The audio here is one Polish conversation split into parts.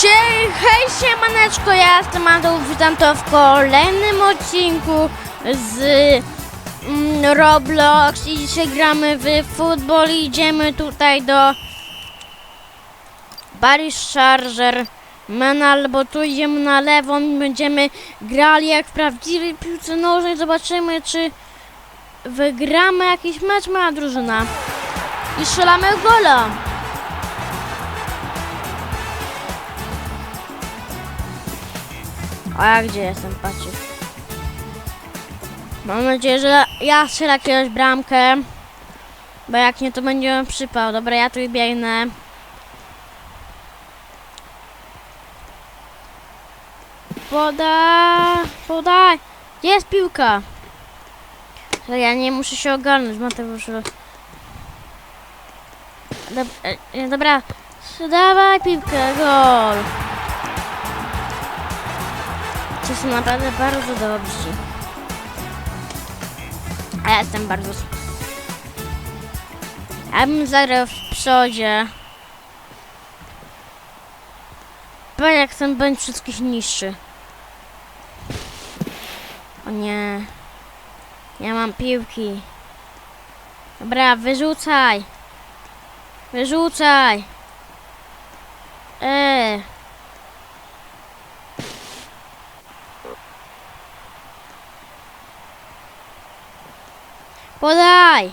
Sie- hej siemaneczko, ja jestem Anton, witam to w kolejnym odcinku z mm, Roblox i dzisiaj gramy w futbol. Idziemy tutaj do Paris Charger Man albo tu idziemy na lewo będziemy grali jak w prawdziwej piłce nożnej, zobaczymy czy wygramy jakiś mecz moja drużyna. I strzelamy gola. A gdzie jestem? Patrzcie. Mam nadzieję, że ja strzelę jakąś bramkę. Bo jak nie, to będzie przypał. Dobra, ja tu biegnę. Podaj, podaj. Jest piłka? Ja nie muszę się ogarnąć, Mateusz. Dob e, dobra, dawaj piłkę, gol. To są naprawdę bardzo dobrzy. A ja jestem bardzo... Ja bym zagrał w przodzie. Bo jak ten będzie wszystkich niszczy. O nie. Ja mam piłki. Dobra, wyrzucaj. Wyrzucaj. Eee. Podaj!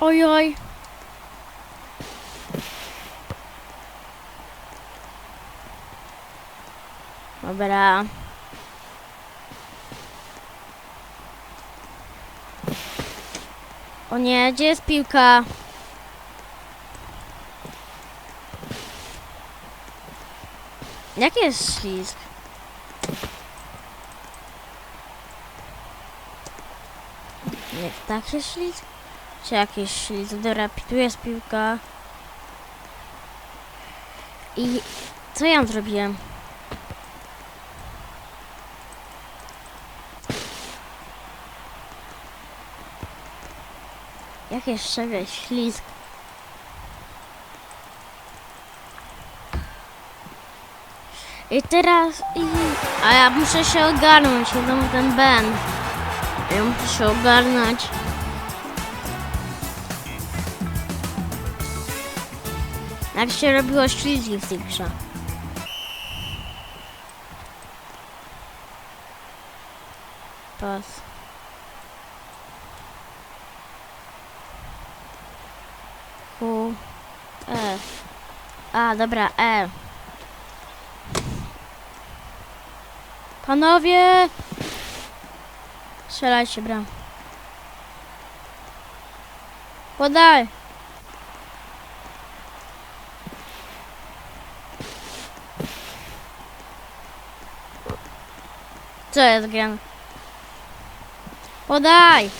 Oj, oj. Dobra. O nie, gdzie jest piłka? Jaki jest ślizg? Nie, tak się ślizg? Czy jakiś ślizg? Dobra, tu jest piłka. I co ja zrobiłem? Jak jeszcze wiesz, ślizg? I teraz... I... A ja muszę się ogarnąć, jeden ten Ben. Ja muszę się ogarnąć. Jak się robiło ślizgi w tej grze. Pas. E. A, dobra, E. Panowie! Strzelajcie, bram. Podaj! Co jest grane? Podaj!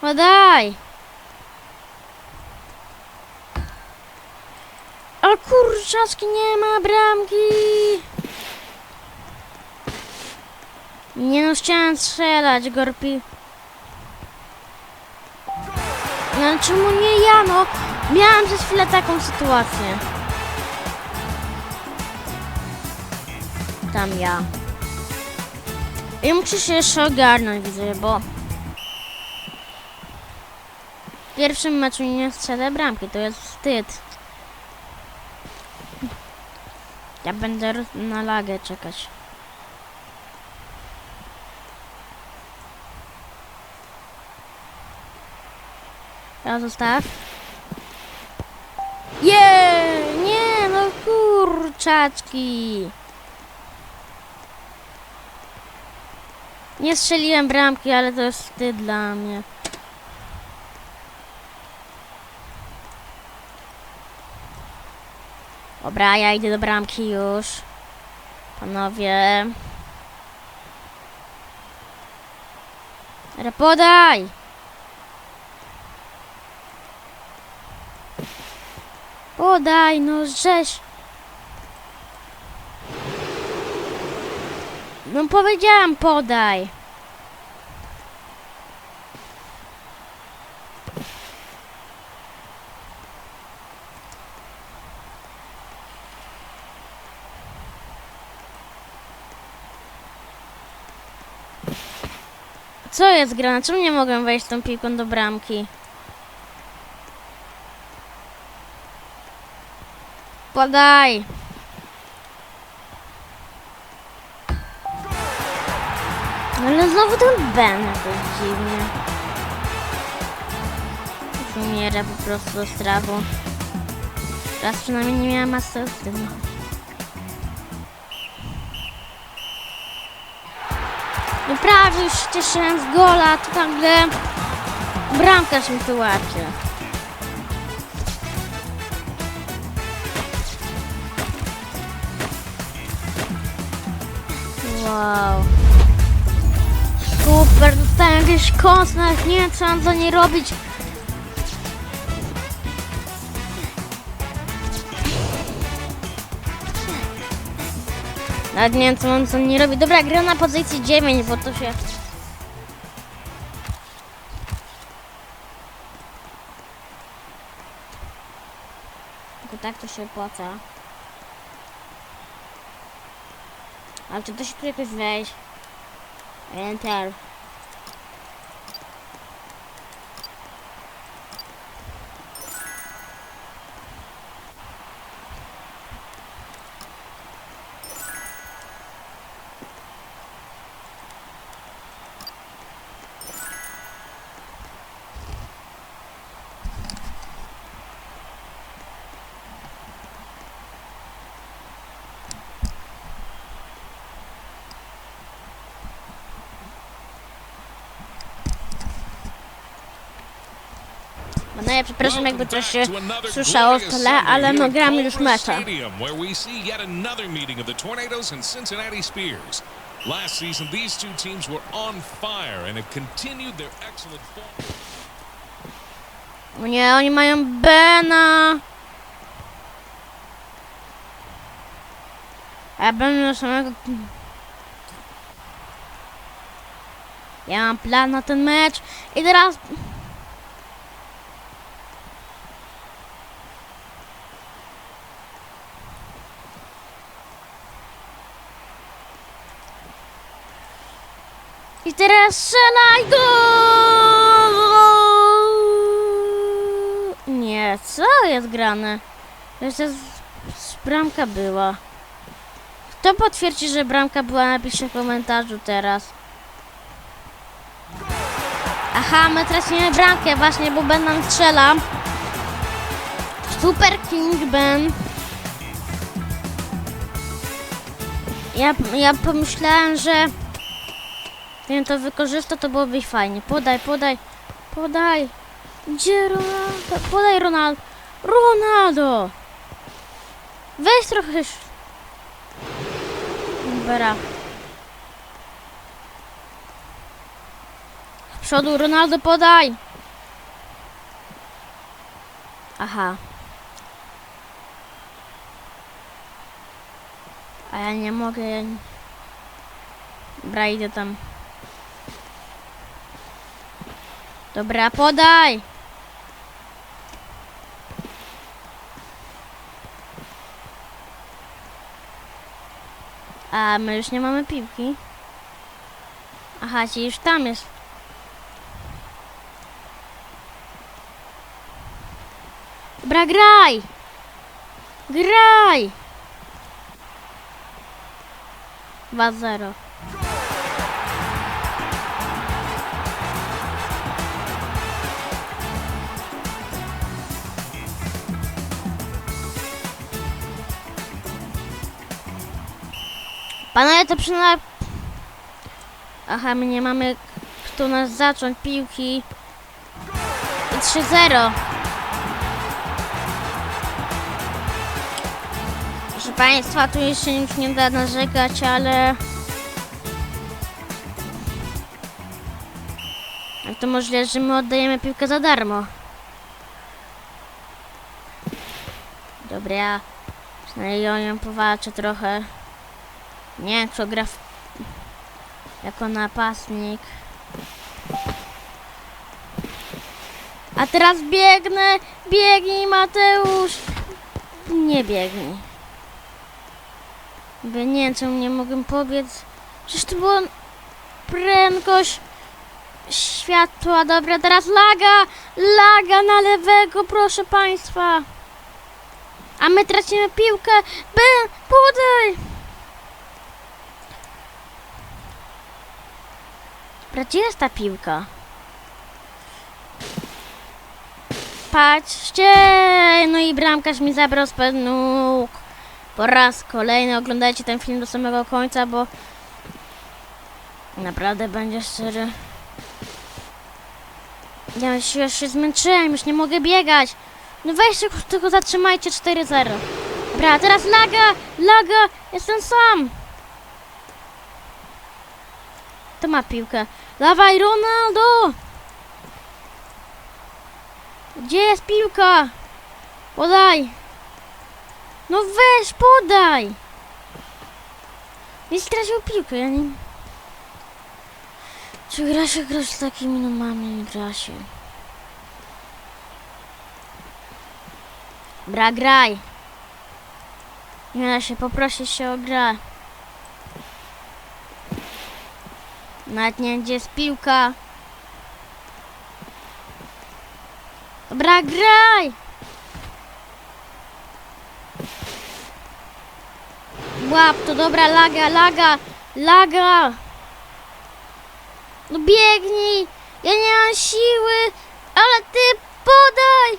Podaj! A kurczaczki nie ma bramki! Nie no, chciałem strzelać, Gorpi. No czemu nie ja, no? Miałam przez chwilę taką sytuację. Tam ja. I muszę się jeszcze ogarnąć, widzę, bo... W pierwszym meczu nie strzelę bramki, to jest wstyd. Ja będę na lagę czekać. Ja zostaw. Je, nie, no kurczaczki. Nie strzeliłem bramki, ale to jest wstyd dla mnie. Dobra, ja idę do bramki już. Panowie. Podaj! Podaj, no żeś. No powiedziałam podaj. Co jest grane? Czemu nie mogę wejść tą piłką do bramki? Podaj! No ale znowu ten Ben jakoś dziwnie. Umiera po prostu do strawu. Raz przynajmniej nie miała masy. Prawie już cieszyłem z gola, to nagle bramkarz mi tu łapie. Wow. Super, dostałem jakiś kąs, nawet nie wiem co mam za nie robić. Nawet nie wiem co mam za nie robić. Dobra, gra na pozycji 9, bo to się... Tylko tak to się opłaca. Ale czy to się tu jakoś wejść? Enter. Przepraszam jakby coś się słyszało w tle, ale no gramy już mecze. Last season, these two teams were on fire and have continued their excellent form. Nie, oni mają Bena. A Ben do samego... Ja mam plan na ten mecz i teraz... I teraz strzelaj go! Nie, co jest grane? To jest, jest bramka była. Kto potwierdzi, że bramka była? Napisze w komentarzu teraz. Aha, my tracimy bramkę właśnie, bo Ben nam strzela. Super King Ben. Ja, ja pomyślałem, że Gdybym to wykorzystał, to byłoby fajnie. Podaj, podaj, podaj. Gdzie Ronaldo? Podaj Ronaldo. Ronaldo! Weź trochę... Dobra. Z przodu, Ronaldo, podaj! Aha. A ja nie mogę... Dobra, idę tam. Dobra, podaj! A my już nie mamy piłki. Aha, ci już tam jest. Dobra, graj! Graj! 2-0. Panowie, to przynajmniej... Aha, my nie mamy kto nas zacząć piłki. I 3-0. Proszę Państwa, tu jeszcze nic nie da narzekać, ale... Jak to możliwe, że my oddajemy piłkę za darmo? Dobra, przynajmniej o nią powalczę trochę. Nie wiem, kto gra w... jako napastnik. A teraz biegnę! Biegnij, Mateusz! Nie biegnij. By nie wiem, czemu nie mogłem pobiec. Przecież to była prędkość światła. Dobra, teraz laga, laga na lewego, proszę państwa. A my tracimy piłkę. By, podaj. Gdzie jest ta piłka? Patrzcie! No i bramkarz mi zabrał spod nóg. Po raz kolejny oglądajcie ten film do samego końca, bo naprawdę będzie szczery. Ja już, już się zmęczyłem, już nie mogę biegać. No weźcie, tylko zatrzymajcie 4-0. Dobra, teraz laga, laga, jestem sam. To ma piłkę. Dawaj, Ronaldo! Gdzie jest piłka? Podaj! No weź, podaj! Nie stracił piłkę, ja nie... Czy gra się grać z takimi numami? Gra się. Bra, graj! Nie da się poprosić się o grę. Nawet nie gdzie jest piłka. Dobra, graj! Łap to, dobra, laga, laga, laga! No biegnij! Ja nie mam siły, ale ty podaj!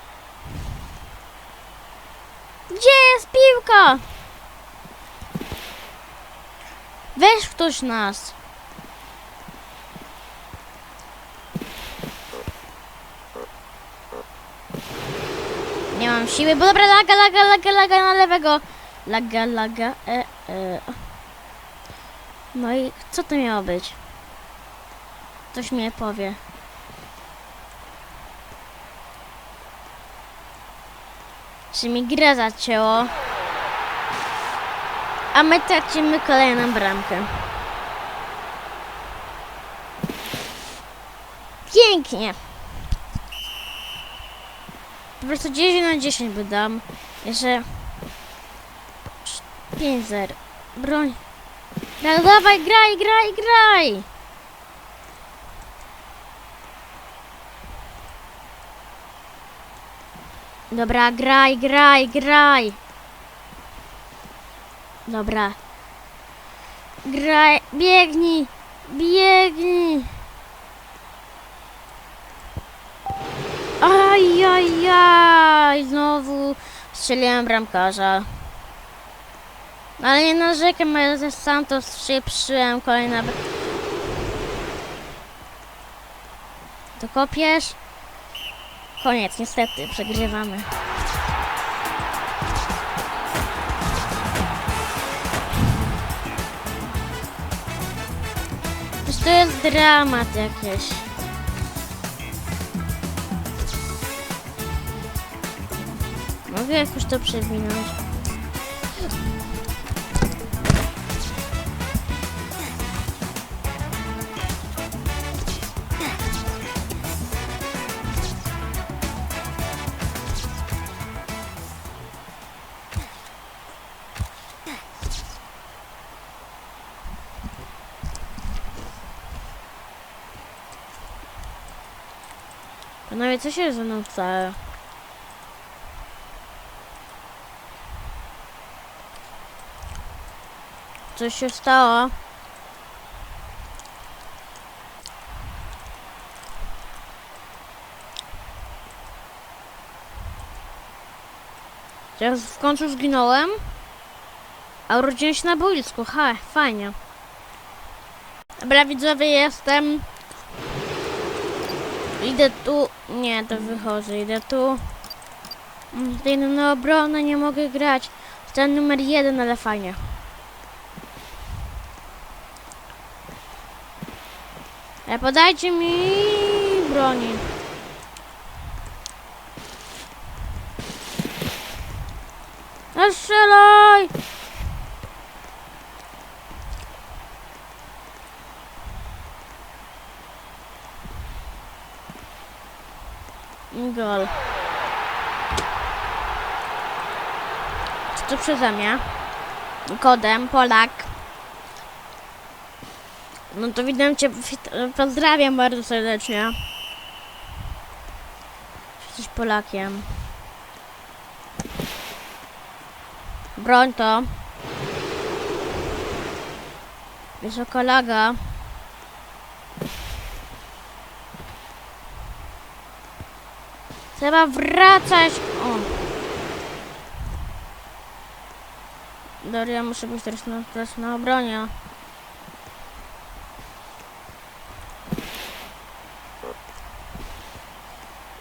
Gdzie jest piłka? Weź ktoś nas. Nie mam siły, bo dobra, laga, laga, laga, laga na lewego. Laga, laga, e, e. No i co to miało być? Ktoś mi powie. Czy mi grę zacięło? A my tracimy kolejną bramkę. Pięknie. Po prostu 10 na 10 by dam. Jeszcze 5-0. Broń. No dawaj, graj, graj, graj! Dobra, graj, graj, graj! Dobra. Graj, biegnij! Biegnij! Ajajaj! Znowu strzeliłem bramkarza. Ale nie narzekam, ja ze Santos się przyłem kolejna... To kopiesz? Koniec, niestety, przegrywamy. To jest dramat jakieś. Mogę jakoś to przewinąć. Panowie, co się ze mną? Coś się stało? Teraz w końcu zginąłem? A urodziłem się na boisku, ha, fajnie. Dobra, widzowie, jestem. Idę tu. Nie, to wychodzę. Idę tu. Tutaj na obronę nie mogę grać. Ten numer jeden, ale fajnie. Ale podajcie mi broni. No strzelaj! Gol. Co to przeze mnie? Kodem, Polak. No to witam cię, pozdrawiam bardzo serdecznie. Jesteś Polakiem. Broń to. Wysoka laga. Trzeba wracać. O. Daria, muszę być teraz na, teraz na obronie.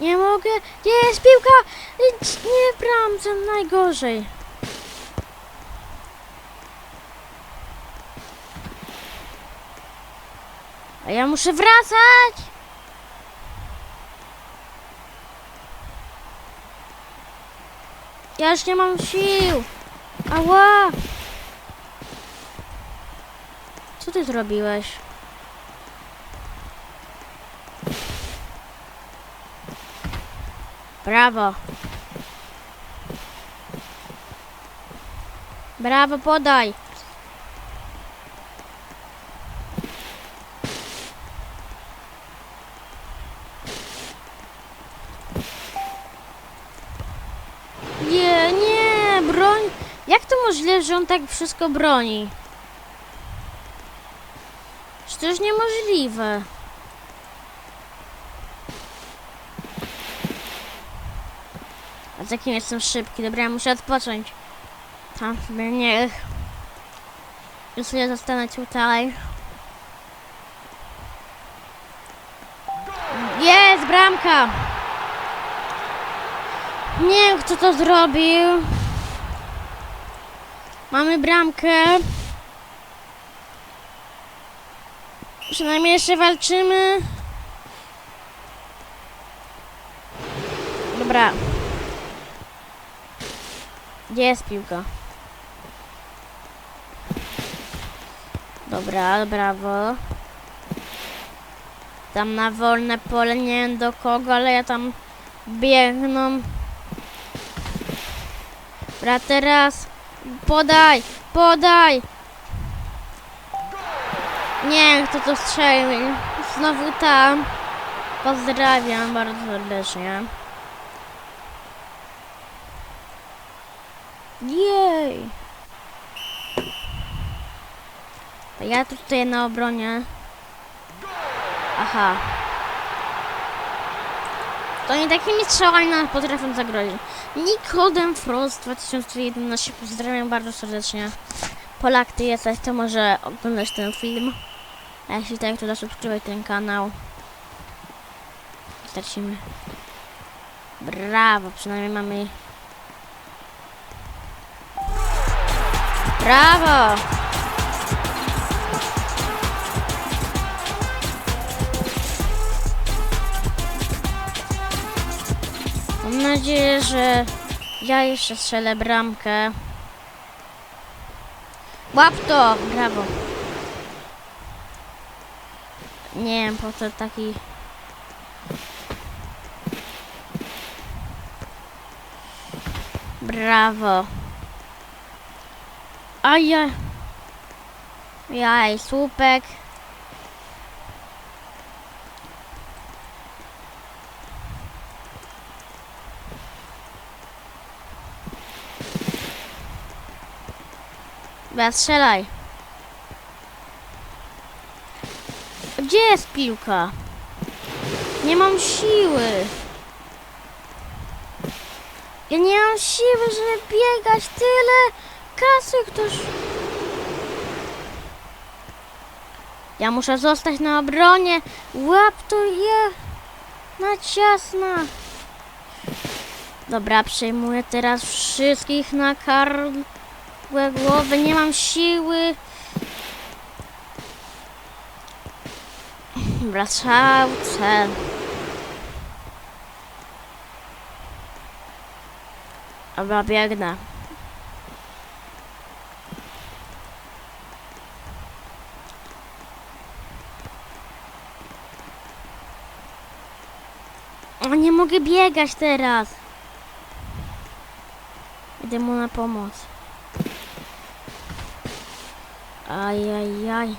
Nie mogę. Gdzie jest piłka? Nie bramce, najgorzej. A ja muszę wracać. Ja już nie mam sił. Ała! Co ty zrobiłeś? Brawo. Brawo, podaj. Nie, nie, broń. Jak to możliwe, że on tak wszystko broni? Czy to już niemożliwe? A z jakim jestem szybki? Dobra, ja muszę odpocząć. Tam sobie niech. Ja sobie zostanę tutaj. Jest bramka! Nie wiem, kto to zrobił. Mamy bramkę. Przynajmniej jeszcze walczymy. Dobra. Gdzie jest piłka? Dobra, brawo. Tam na wolne pole, nie wiem do kogo, ale ja tam biegną. Dobra, teraz podaj, podaj. Nie kto to strzelił. Znowu tam. Pozdrawiam bardzo serdecznie. Jej! To ja tu stoję na obronie. Aha. To nie takimi strzałami nam potrafią zagrozić. Nikodem Frost 2011 pozdrawiam bardzo serdecznie. Polak, ty jesteś, to może oglądasz ten film. A jeśli tak, to zasubskrybuj ten kanał. Stracimy. Brawo, przynajmniej mamy Brawo! Mam nadzieję, że ja jeszcze strzelę bramkę. Łap to! Brawo. Nie wiem po co taki... Brawo. Ajaj. Jaj, słupek. Dobra, strzelaj. Gdzie jest piłka? Nie mam siły. Ja nie mam siły, żeby biegać tyle kasy ktoś... Ja muszę zostać na obronie. Łap to je. Na ciasna. Dobra, przejmuję teraz wszystkich na karłę głowę. Nie mam siły. Dobra, strzał. Dobra, biegnę. O, nie mogę biegać teraz. Idę mu na pomoc. Ajajaj. Aj, aj.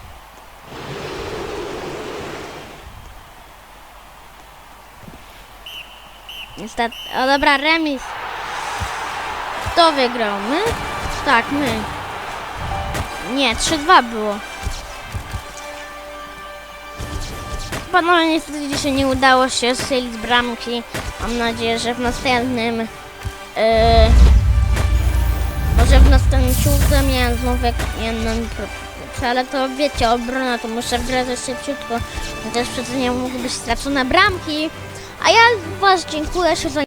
Niestety. O dobra, remis. Kto wygrał? My? Tak, my. Nie, 3-2 było. Panowie, niestety dzisiaj nie udało się strzelić bramki. Mam nadzieję, że w następnym... Yy, może w następnym ciągu miałem znowu jedną pro- ale to wiecie, obrona to muszę wdrażać szybciutko, chociaż przecież nie mogły być stracone bramki. A ja was dziękuję, za